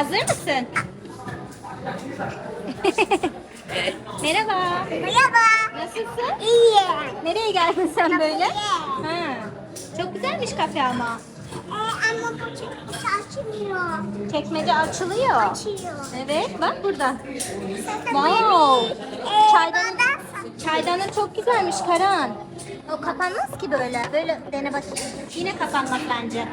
Hazır mısın? Merhaba. Merhaba. Nasılsın? İyi. Nereye geldin sen böyle? Ha. Çok güzelmiş kafe ama. Ee, ama bu çok açmıyor. Çekmece açılıyor. Açıyor. Evet bak burada. Wow. Çaydanın. çaydanın çok güzelmiş Karan. O kapanmaz ki böyle. Böyle dene bakayım. Yine kapanmaz bence.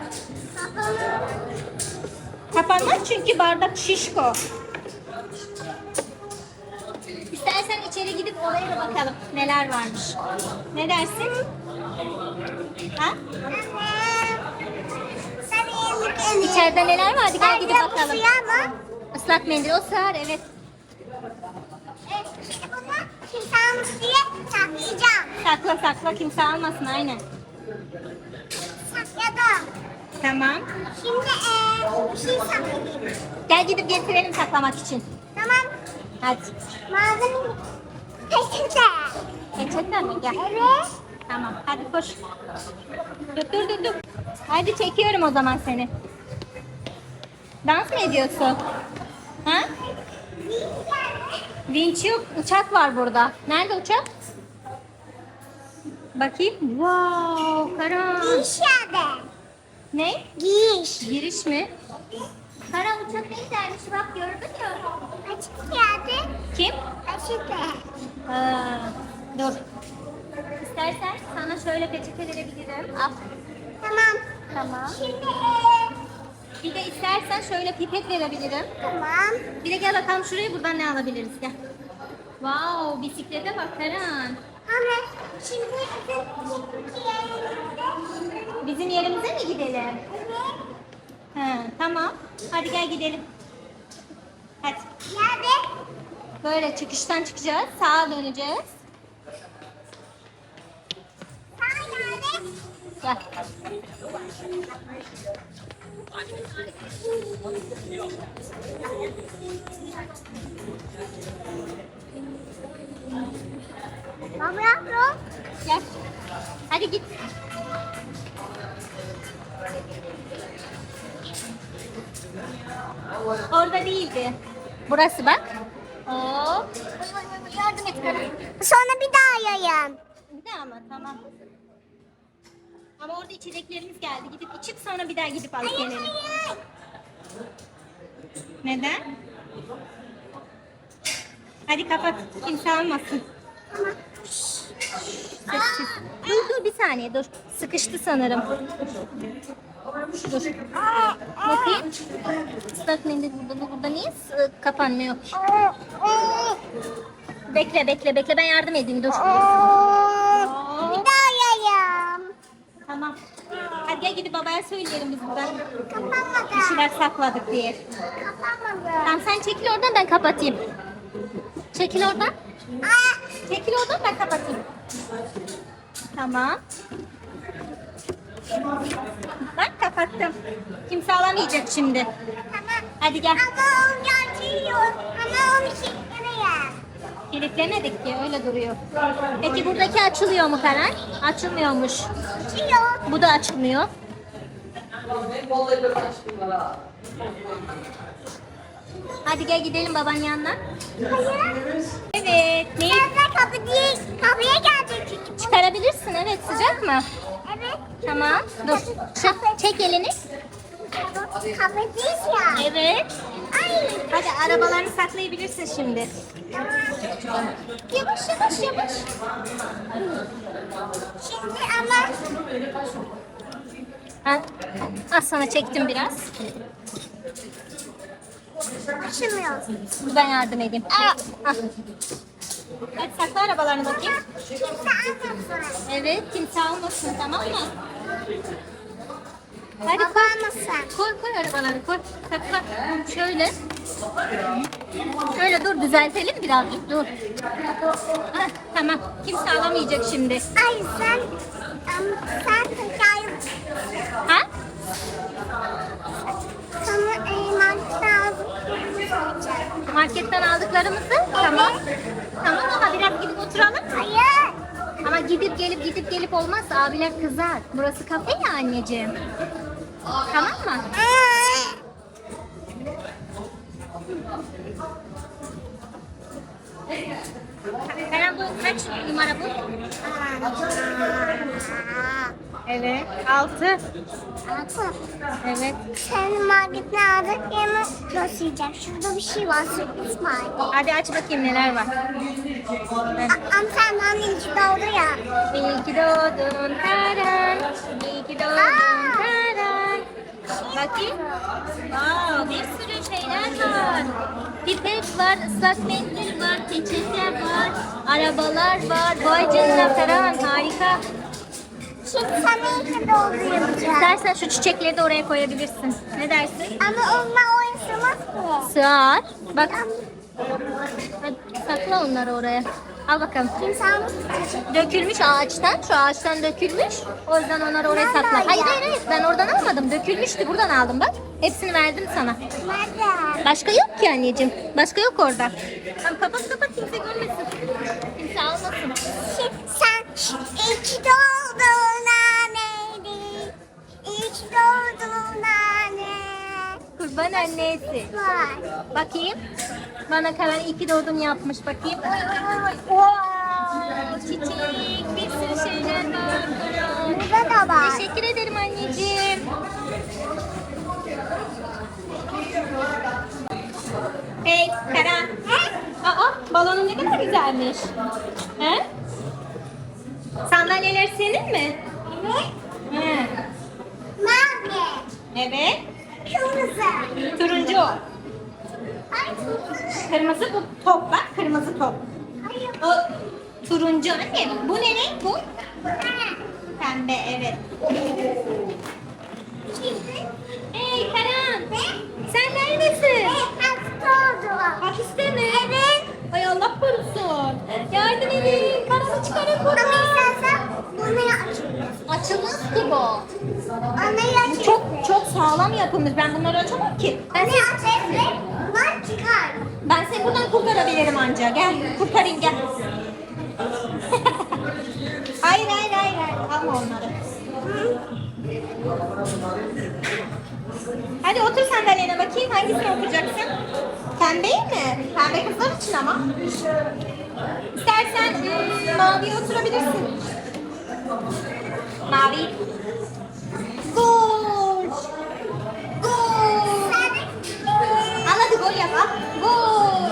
Kapanmaz çünkü bardak şişko. İstersen içeri gidip oraya da bakalım neler varmış. Ne dersin? Ha? İçeride neler var? Hadi gel gidip bakalım. Islak mendil o sığar evet. Kimse diye saklayacağım. Sakla sakla kimse almasın aynen. Sakladım. Tamam. Şimdi ee, bir şey saklayayım. Gel gidip getirelim saklamak için. Tamam. Hadi. Malzeme peçete. Peçete mi? Gel. Evet. Tamam hadi koş. Dur dur dur dur. Hadi çekiyorum o zaman seni. Dans mı ediyorsun? Ha? Vinç yok. Uçak var burada. Nerede uçak? Bakayım. Wow, Karan. Yerde. Ne? Giyiş. Giriş mi? Karan uçak ne güzelmiş bak gördün mü? Açık yerde. Kim? Açık Aa, dur. İstersen sana şöyle peçete verebilirim. Al. Tamam. Tamam. Şimdi ee, Bir de istersen şöyle pipet verebilirim. tamam. Bir de gel bakalım şuraya buradan ne alabiliriz gel. Wow bisiklete bak Karan. Ama şimdi bizim. Bizim yerimize mi gidelim? He, tamam. Hadi gel gidelim. Hadi. Nerede? Böyle çıkıştan çıkacağız. Sağa döneceğiz. Sağ nerede? Gel. Baba yavrum. Gel. Hadi git. Orada değildi. Burası bak. Hop. Yardım et Karan. Sonra bir daha yayın. Bir daha mı? Tamam. Ama orada içeceklerimiz geldi. Gidip içip sonra bir daha gidip alıp gelelim. Neden? Hadi kapat. Kimse almasın. Sessiz. Dur dur bir saniye dur. Sıkıştı sanırım. Dur. Bakayım. Islak mendil burada bu burada niye s- kapanmıyor? Bekle bekle bekle ben yardım edeyim dur. Bir daha yayın. Tamam. Hadi gel gidip babaya söyleyelim biz buradan. Bir Kapanmadı. şeyler sakladık diye. Kapanmadı. Tamam sen çekil oradan ben kapatayım. Çekil oradan. Aa, Çekil oradan ben kapatayım. Tamam. Bak kapattım. Kimse alamayacak şimdi. tamam. Hadi gel. Ama onu açıyor. Ama onu çekmeye. Kilitlemedik ki öyle duruyor. Peki buradaki açılıyor mu Karan? Açılmıyormuş. Açıyor. Bu da açılmıyor. Hadi gel gidelim babanın yanına. Hayır. Evet. Neyi Sen de kapı değil. Kapıya çünkü. çıkarabilirsin? Evet sıcak mı? Evet. Tamam. Dur. Çek, çek elini. Kapı değil ya. Evet. Ay. Hadi arabalarını saklayabilirsin şimdi. Yavaş yavaş yavaş. Şimdi ama Ha, az sana çektim biraz. Açılmıyor. Ben yardım edeyim. Al. Hadi sakla arabalarını bakayım. Kimse almasın. Evet kimse almasın tamam mı? Hadi Baba koy. almasın. Koy koy arabaları koy. Sakla. Şöyle. Şöyle dur düzeltelim birazcık dur. Heh, tamam. Kimse alamayacak şimdi. Ay sen sen tekrar Ha? Marketten aldıklarımızı. Tamam. Tamam ama biraz gidip oturalım. Hayır. Ama gidip gelip gidip gelip olmaz. Abiler kızar. Burası kafe ya anneciğim. Tamam mı? Karan bu kaç numara bu? Evet. Altı. Evet. Senin marketten aldık yemek göstereceğim. Şurada bir şey var. Sürpriz var. Hadi aç bakayım neler var. Ama sen annem için doğdu ya. İyi ki doğdun Karan. İyi ki doğdun Aa! Karan. Bakayım. Wow, bir sürü şeyler var. Pipet var, ıslak mendil var, peçete var, arabalar var. Vay canına Karan harika. Ki doğdu yapacağım. İstersen şu çiçekleri de oraya koyabilirsin. Ne dersin? Ama onlar oyun sığmaz ki. Sığar. Bak. Hadi sakla onları oraya. Al bakalım. Kimse almasın. Dökülmüş ağaçtan. Şu ağaçtan dökülmüş. O yüzden onları oraya Nerede sakla. Hayır hayır hayır. Ben oradan almadım. Dökülmüştü. Buradan aldım bak. Hepsini verdim sana. Nerede? Başka yok ki anneciğim. Başka yok orada. Tamam kapat kapat kimse görmesin. Kimse almasın. Sen iyi ki doğdun anneydi. Ki doğdun anne. Kurban annesi. Var. Bakayım. Bana kalan iyi ki doğdun yapmış bakayım. Wow, çiçek, bir sürü şeyler var. Burada da var. Teşekkür ederim anneciğim. Hey Karan. Aa balonun ne kadar güzelmiş. He? Sandalyeler senin mi? Evet. Evet. Kırmızı. Turuncu. Ay Kırmızı bu top bak kırmızı top. Hayır. O turuncu anne. Bu ne renk bu? Pembe evet. Hey Karan. Ne? Sen neredesin? Hasta oldu. Hapiste mi? Evet. Ay Allah korusun. Yardım edin. Karanı çıkarın Ama buradan. istersen bunu açabilirsin. Açılmaz ki bu. Bu çok çok sağlam yapılmış. Ben bunları açamam ki. Ben. Bunlar çıkar. ben seni buradan kurtarabilirim anca. Gel kurtarayım gel. hayır hayır hayır. hayır. Alma onları. Hadi otur sandalyene bakayım. Hangisine oturacaksın? Pembeyi mi? Pembe kızlar için ama. İstersen hmm, maviye oturabilirsin. Mavi. Gol. Gol. Al hadi gol yap al. Gol.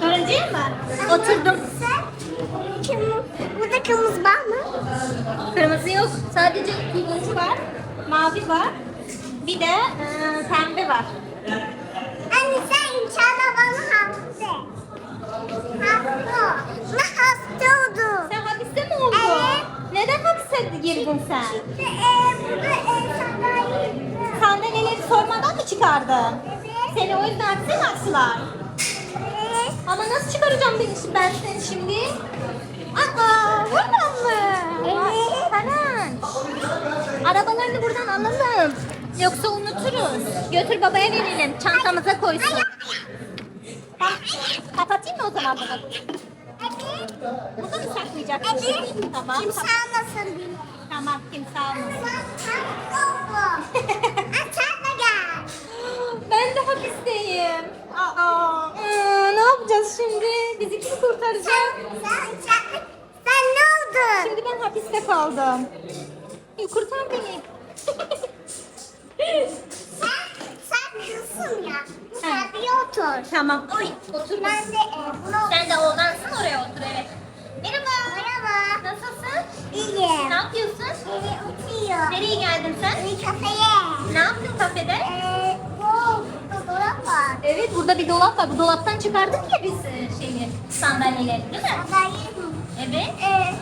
Turuncuya mı? Oturdum. Burada kırmızı var mı? Kırmızı yok. Sadece turuncu var. Mavi var. Bir de e, pembe var. Anne sen inşallah bana hasta. Hasta. Ne hasta oldu? Sen hapiste mi oldun? Evet. Neden hapise girdin sen? Şimdi e, burada e, sandalye. Sandalyeleri sormadan mı çıkardın? Evet. Seni o yüzden hapse mi attılar? Evet. Ama nasıl çıkaracağım ben, ben seni şimdi? Aa, buradan mı? Evet. Karan. Arabalarını buradan alalım. Yoksa unuturuz. Götür babaya verelim. Çantamıza koysun. Tamam. Kapatayım mı o zaman bunu? Burada mı saklayacaksın? Tamam. Kimse almasın beni. Tamam kimse almasın. Ben de hapisteyim. Aa, ıı, ne yapacağız şimdi? Bizi kim kurtaracak? Sen, sen, sen ne oldun? Şimdi ben hapiste kaldım. Ee, Kurtar beni. Kızsın ya. Bir otur. tamam. Oy, otur. Ben de e, bunu Sen de oğlansın oraya otur evet. Merhaba. Merhaba. Nasılsın? İyiyim. Ne yapıyorsun? Beni oturuyor. Nereye geldin sen? Bir kafeye. Ne yaptın kafede? Ee, bu, bu dolap var. Evet burada bir dolap var. Bu dolaptan çıkardık ya biz e, şeyi, sandalyeleri değil mi? Sandalye mi? Evet. Ee,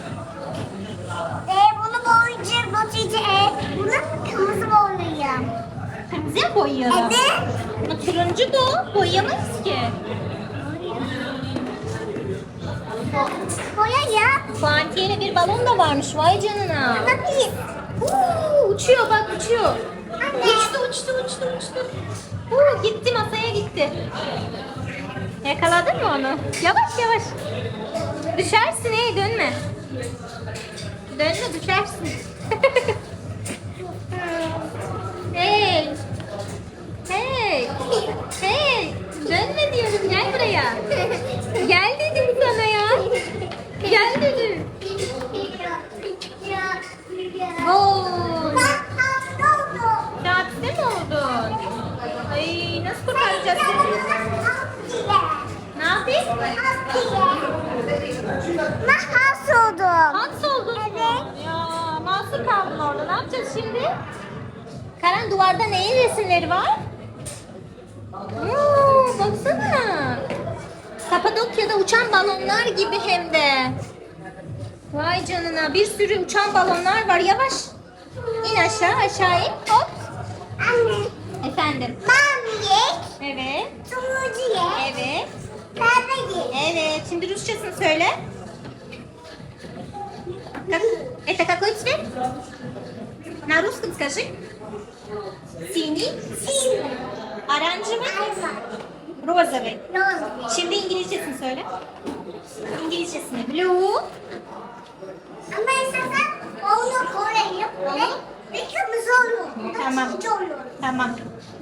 e, bunu boyayacağım, boyayacağım. E, bunu kırmızı. Kırmızıya mı boyuyorum? Evet. Ama turuncu da o. Boyayamayız ki. Boya ya. Puantiyeli bir balon da varmış. Vay canına. Bakayım. Uuu, uçuyor bak uçuyor. Anne. Uçtu uçtu uçtu uçtu. Uuu, gitti masaya gitti. Yakaladın mı onu? Yavaş yavaş. Düşersin hey dönme. Dönme düşersin. buraya. Gel dedim sana ya. Gel dedim. Oo. Hapiste mi? Ay nasıl kurtaracağız seni? Ne yapayım? Mahsus oldum. Hans oldun mu? Evet. Ya mahsur kaldın orada. Ne yapacağız şimdi? Karan duvarda neyin resimleri var? Oo, baksana. Kapadokya'da uçan balonlar gibi hem de. Vay canına bir sürü uçan balonlar var. Yavaş. İn aşağı aşağı in. Hop. Anne. Efendim. Mavi yek, Evet. turuncu yek, Evet. pembe yek. Evet. Şimdi Rusçasını söyle. Как... Это какой цвет? На русском скажи. Синий. Sim. Оранжевый. Ayva. Rosary. Rosary. Şimdi İngilizcesini söyle. İngilizcesini. Blue. Ama esasen onu koruyup ve ve kırmızı olur. Tamam. olur. Tamam.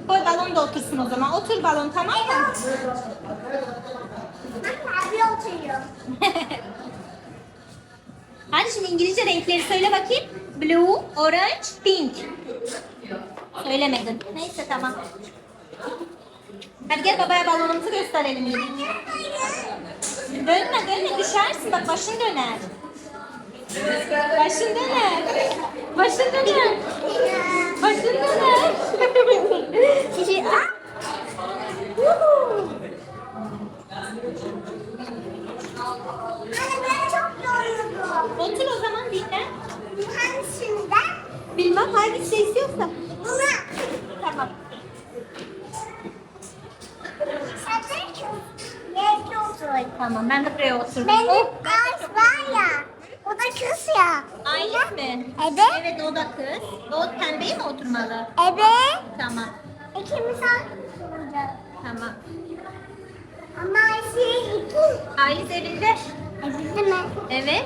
Koy balon da otursun o zaman. Otur balon tamam mı? Evet. Abi oturuyor. Hadi şimdi İngilizce renkleri söyle bakayım. Blue, orange, pink. Söylemedin. Neyse tamam. Hadi gel babaya balonumuzu gösterelim. Dönme dönme düşersin bak başın döner. Başın döner. Başın döner. Başın döner. Anne ben çok yoruldum. Otur o zaman dinle. Hangisinden? Bilmem hangisi istiyorsa. Buna. Tamam ben de buraya oturdum. Benim Oh, kız var ya. O da kız ya. Aylis mi? Evet. Evet o da kız. O pembeye mi oturmalı? Evet. Tamam. İkimiz olacağız. Tamam. Ama şey iki. Aylis evinde. Evinde mi? Evet.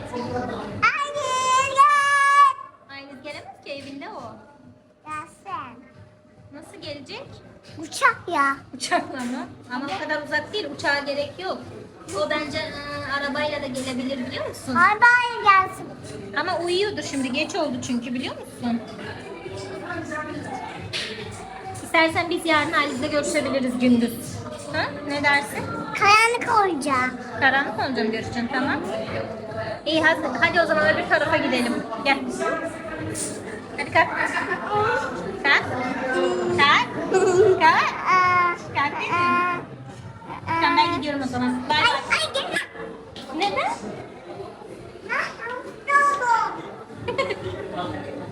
Anne gel. Aylis gelemez ki evinde o. Gelsen. Nasıl gelecek? Uçak ya. Uçakla mı? Ama o kadar uzak değil. Uçağa gerek yok. O bence ıı, arabayla da gelebilir biliyor musun? Arabayla gelsin. Ama uyuyordur şimdi. Geç oldu çünkü biliyor musun? İstersen biz yarın Aylis'le görüşebiliriz gündüz. Ha? Ne dersin? Kayanlık olacak. Karanlık olunca mı görüşeceksin tamam? İyi hadi, hadi o zaman öbür tarafa gidelim. Gel. Hadi kalk. Kalk. Kalk. Kalk. Kalk dedim. aa, Tamam ben gidiyorum o zaman. Bay Ay, bay. ay gel. Neden?